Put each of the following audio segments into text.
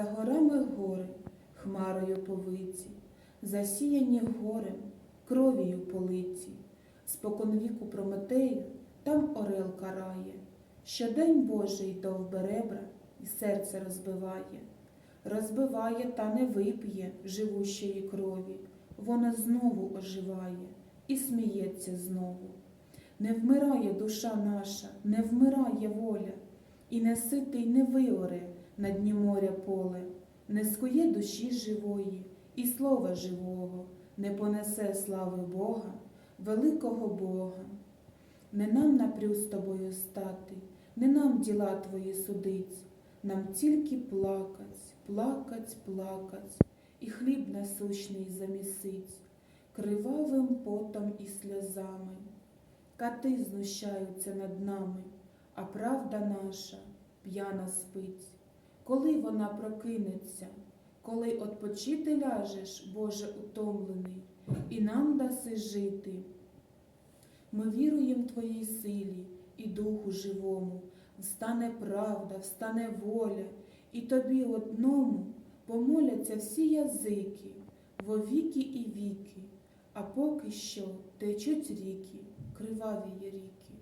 За горами гори, хмарою повиці, засіяні горем, кров'ю политі. Споконвіку Прометею там орел карає, Щодень Божий довберебра і серце розбиває, розбиває та не вип'є живущої крові, вона знову оживає і сміється знову. Не вмирає душа наша, не вмирає воля, і не ситий не виоре на дні моря поле, не скує душі живої і слова живого, не понесе слави Бога, великого Бога. Не нам напрю з тобою стати, не нам діла твої судить, нам тільки плакать, плакать, плакать, і хліб насущний замісить, кривавим потом і сльозами. Кати знущаються над нами, а правда наша п'яна спить. Коли вона прокинеться, коли отпочити ляжеш, Боже утомлений, і нам даси жити. Ми віруємо Твоїй силі і Духу живому, встане правда, встане воля, і тобі одному помоляться всі язики, во віки і віки, а поки що течуть ріки, криваві є ріки.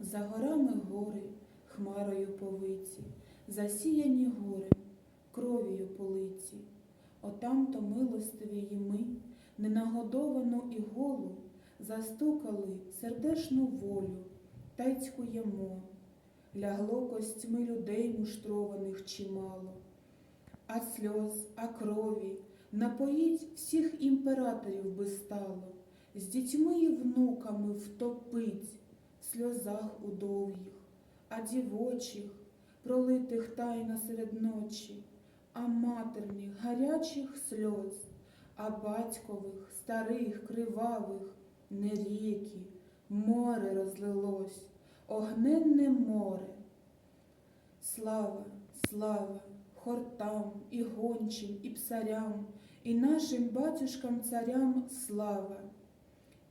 За горами гори, хмарою повиці, засіяні горем, кров'ю политі. Отам-то милостиві й ми, ненагодовану і голу, застукали сердешну волю та й. Лягло костьми людей муштрованих чимало, а сльоз, а крові напоїть всіх імператорів би стало, з дітьми і внуками втопить в сльозах удовгих, а дівочих, пролитих тайно серед ночі, а матерних гарячих сльоз, а батькових, старих, кривавих, не ріки, море розлилось, огненне море. Слава, слава хортам і гончим, і псарям, і нашим батюшкам царям слава,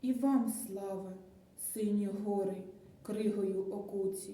і вам слава, сині гори, кригою окуті,